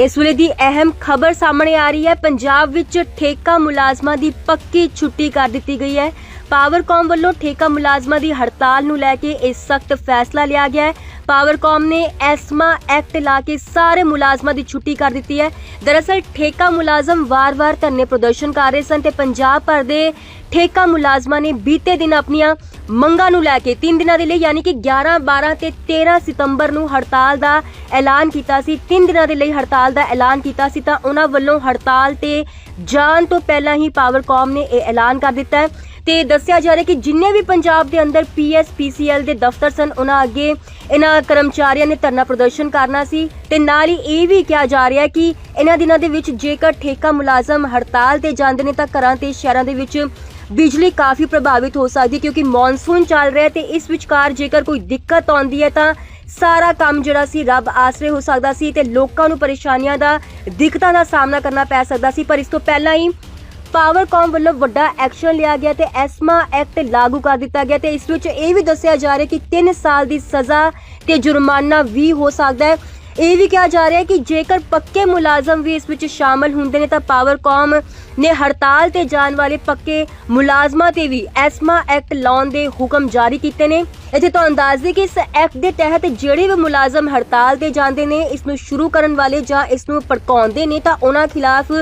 ਇਸ ਵੇਲੇ ਦੀ ਅਹਿਮ ਖਬਰ ਸਾਹਮਣੇ ਆ ਰਹੀ ਹੈ। ਪੰਜਾਬ ਵਿੱਚ ਠੇਕਾ ਮੁਲਾਜ਼ਮਾਂ ਦੀ ਪੱਕੀ ਛੁੱਟੀ ਕਰ ਦਿੱਤੀ ਗਈ ਹੈ। ਪਾਵਰਕਾਮ ਵੱਲੋਂ ਠੇਕਾ ਮੁਲਾਜ਼ਮਾਂ ਦੀ ਹੜਤਾਲ ਨੂੰ ਲੈ ਕੇ ਇਹ ਸਖਤ ਫੈਸਲਾ ਲਿਆ ਗਿਆ ਹੈ। ਪਾਵਰਕਾਮ ਨੇ ਐਸਮਾ ਐਕਟ ਲਾ ਕੇ ਸਾਰੇ ਮੁਲਾਜ਼ਮਾਂ ਦੀ ਛੁੱਟੀ ਕਰ ਦਿੱਤੀ ਹੈ। ਦਰਅਸਲ ਠੇਕਾ ਮੁਲਾਜ਼ਮ ਵਾਰ-ਵਾਰ ਧਰਨੇ ਪ੍ਰਦਰਸ਼ਨ ਕਰ ਰਹੇ ਸਨ ਤੇ ਪੰਜਾਬ ਭਰ ਦੇ ਠੇਕਾ ਮੁਲਾਜ਼ਮਾਂ ਨੇ ਬੀਤੇ ਦਿਨ ਆਪਣੀਆਂ ਮੰਗਾਂ ਨੂੰ ਲੈ ਕੇ 3 ਦਿਨਾਂ ਦੇ ਲਈ ਯਾਨੀ ਕਿ 11 12 ਤੇ 13 ਸਤੰਬਰ ਨੂੰ ਹੜਤਾਲ ਦਾ ਐਲਾਨ ਕੀਤਾ ਸੀ। 3 ਦਿਨਾਂ ਦੇ ਲਈ ਹੜਤਾਲ ਦਾ ਐਲਾਨ ਕੀਤਾ ਸੀ ਤਾਂ ਉਹਨਾਂ ਵੱਲੋਂ ਹੜਤਾਲ ਤੇ ਜਾਣ ਤੋਂ ਪਹਿਲਾਂ ਹੀ ਪਾਵਰਕਾਮ ਨੇ ਇਹ ਐਲਾਨ ਕਰ ਦਿੱਤਾ ਹੈ। ਤੇ ਦੱਸਿਆ ਜਾ ਰਿਹਾ ਕਿ ਜਿੰਨੇ ਵੀ ਪੰਜਾਬ ਦੇ ਅੰਦਰ ਪੀਐਸਪੀਸੀਐਲ ਦੇ ਦਫ਼ਤਰ ਸਨ, ਉਹਨਾਂ ਅੱਗੇ ਇਹਨਾਂ ਕਰਮਚਾਰੀਆਂ ਨੇ ਧਰਨਾ ਪ੍ਰਦਰਸ਼ਨ ਕਰਨਾ ਸੀ ਤੇ ਨਾਲ ਹੀ ਇਹ ਵੀ ਕਿਹਾ ਜਾ ਰਿਹਾ ਕਿ ਇਹਨਾਂ ਦਿਨਾਂ ਦੇ ਵਿੱਚ ਜੇਕਰ ਠੇਕਾ ਮੁਲਾਜ਼ਮ ਹੜਤਾਲ ਤੇ ਜਾਂਦੇ ਨੇ ਤਾਂ ਘਰਾਂ ਤੇ ਸ਼ਹਿਰਾਂ ਦੇ ਵਿੱਚ ਬਿਜਲੀ ਕਾਫੀ ਪ੍ਰਭਾਵਿਤ ਹੋ ਸਕਦੀ ਕਿਉਂਕਿ ਮੌਨਸੂਨ ਚੱਲ ਰਿਹਾ ਹੈ ਤੇ ਇਸ ਵਿਚਕਾਰ ਜੇਕਰ ਕੋਈ ਦਿੱਕਤ ਆਉਂਦੀ ਹੈ ਤਾਂ ਸਾਰਾ ਕੰਮ ਜਿਹੜਾ ਸੀ ਰੱਬ ਆਸਰੇ ਹੋ ਸਕਦਾ ਸੀ ਤੇ ਲੋਕਾਂ ਨੂੰ ਪਰੇਸ਼ਾਨੀਆਂ ਦਾ ਦਿੱਕਤਾਂ ਦਾ ਸਾਹਮਣਾ ਕਰਨਾ ਪੈ ਸਕਦਾ ਸੀ। ਪਰ ਇਸ ਤੋਂ ਪਹਿਲਾਂ ਹੀ ਪਾਵਰਕਾਮ ਵੱਲੋਂ ਵੱਡਾ ਐਕਸ਼ਨ ਲਿਆ ਗਿਆ ਤੇ ਐਸਮਾ ਐਕਟ ਲਾਗੂ ਕਰ ਦਿੱਤਾ ਗਿਆ ਤੇ ਇਸ ਵਿੱਚ ਇਹ ਵੀ ਦੱਸਿਆ ਜਾ ਰਿਹਾ ਕਿ 3 ਸਾਲ ਦੀ ਸਜ਼ਾ ਤੇ ਜੁਰਮਾਨਾ ਵੀ ਹੋ ਸਕਦਾ ਹੈ। ਇਹ ਵੀ ਕਿਹਾ ਜਾ ਰਿਹਾ ਹੈ ਕਿ ਜੇਕਰ ਪੱਕੇ ਮੁਲਾਜ਼ਮ ਵੀ ਇਸ ਵਿੱਚ ਸ਼ਾਮਲ ਹੁੰਦੇ ਨੇ ਤਾਂ ਪਾਵਰਕਾਮ ਨੇ ਹੜਤਾਲ ਤੇ ਜਾਣ ਵਾਲੇ ਪੱਕੇ ਮੁਲਾਜ਼ਮਾਂ ਤੇ ਵੀ ਐਸਮਾ ਐਕਟ ਲਾਉਣ ਦੇ ਹੁਕਮ ਜਾਰੀ ਕੀਤੇ ਨੇ। ਇੱਥੇ ਤੋਂ ਅੰਦਾਜ਼ੇ ਕਿ ਇਸ ਐਕਟ ਦੇ ਤਹਿਤ ਜਿਹੜੇ ਵੀ ਮੁਲਾਜ਼ਮ ਹੜਤਾਲ ਤੇ ਜਾਂਦੇ ਨੇ, ਇਸ ਨੂੰ ਸ਼ੁਰੂ ਕਰਨ ਵਾਲੇ ਜਾਂ ਇਸ ਨੂੰ ਭੜਕਾਉਂਦੇ ਨੇ ਤਾਂ ਉਹਨਾਂ ਖਿਲਾਫ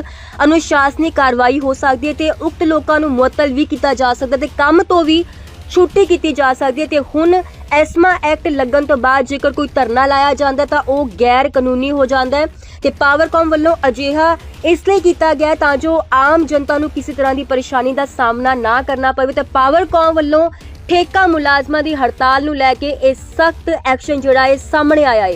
ਅਨੁਸ਼ਾਸਨੀ ਕਾਰਵਾਈ ਹੋ ਸਕਦੀ ਹੈ ਤੇ ਉਕਤ ਲੋਕਾਂ ਨੂੰ ਮੁਅੱਤਲ ਵੀ ਕੀਤਾ ਜਾ ਸਕਦਾ ਤੇ ਕੰਮ ਤੋਂ ਵੀ ਛੁੱਟੀ ਕੀਤੀ ਜਾ ਸਕਦੀ ਹੈ ਤੇ ਹੁਣ ਐਸਮਾ ਐਕਟ ਲੱਗਣ ਤੋਂ ਬਾਅਦ ਜੇਕਰ ਕੋਈ ਧਰਨਾ ਲਾਇਆ ਜਾਂਦਾ ਤਾਂ ਉਹ ਗੈਰ ਕਾਨੂੰਨੀ ਹੋ ਜਾਂਦਾ ਹੈ ਤੇ ਪਾਵਰਕਾਮ ਵੱਲੋਂ ਅਜਿਹਾ ਇਸ ਲਈ ਕੀਤਾ ਗਿਆ ਤਾਂ ਜੋ ਆਮ ਜਨਤਾ ਨੂੰ ਕਿਸੇ ਤਰ੍ਹਾਂ ਦੀ ਪਰੇਸ਼ਾਨੀ ਦਾ ਸਾਹਮਣਾ ਨਾ ਕਰਨਾ ਪਵੇ ਤੇ ਪਾਵਰਕੌਮ ਵੱਲੋਂ ਠੇਕਾ ਮੁਲਾਜ਼ਮਾਂ ਦੀ ਹੜਤਾਲ ਨੂੰ ਲੈ ਕੇ ਇਹ ਸਖਤ ਐਕਸ਼ਨ ਜਿਹੜਾ ਹੈ ਸਾਹਮਣੇ ਆਇਆ ਹੈ।